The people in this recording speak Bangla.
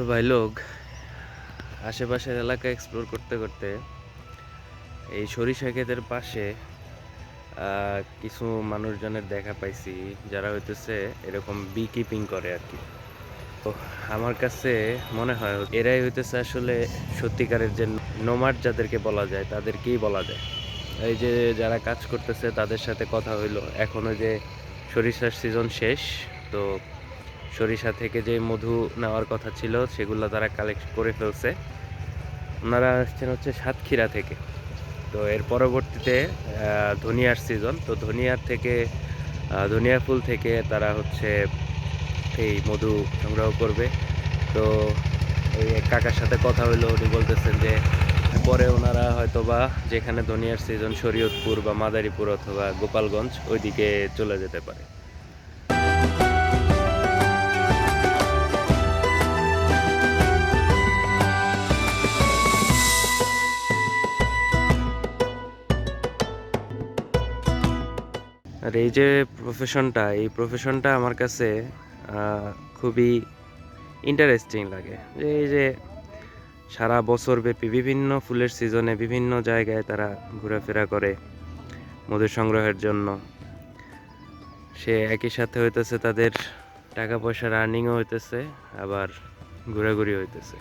তো ভাই লোক, আশেপাশের এলাকা এক্সপ্লোর করতে করতে এই সরিষা ক্ষেতের পাশে কিছু মানুষজনের দেখা পাইছি, যারা হইতেছে এরকম বি কিপিং করে আর কি তো আমার কাছে মনে হয়, এরাই হইতেছে আসলে সত্যিকারের যে নোমাড যাদেরকে বলা যায়, তাদেরকেই বলা যায়। এই যে যারা কাজ করতেছে, তাদের সাথে কথা হইল। এখনও যে সরিষার সিজন শেষ, তো সরিষা থেকে যে মধু নেওয়ার কথা ছিল, সেগুলো তারা কালেক্ট করে ফেলছে। ওনারা আসছেন হচ্ছে সাতক্ষীরা থেকে। তো এর পরবর্তীতে ধনিয়ার সিজন তো ধনিয়ার থেকে ধনিয়া ফুল থেকে তারা হচ্ছে এই মধু সংগ্রহ করবে। তো ওই কাকার সাথে কথা হইল, উনি বলতেছেন যে, পরে ওনারা হয়তো বা যেখানে ধনিয়ার সিজন শরীয়তপুর বা মাদারীপুর অথবা গোপালগঞ্জ, ওইদিকে চলে যেতে পারে। আর এই যে প্রফেশনটা এই প্রফেশনটা আমার কাছে খুবই ইন্টারেস্টিং লাগে। এই যে সারা বছর ব্যাপী বিভিন্ন ফুলের সিজনে বিভিন্ন জায়গায় তারা ঘোরাফেরা করে মধু সংগ্রহের জন্য। সে একই সাথে হইতেছে তাদের টাকা পয়সার আর্নিংও হইতেছে, আবার ঘোরাঘুরি হইতেছে।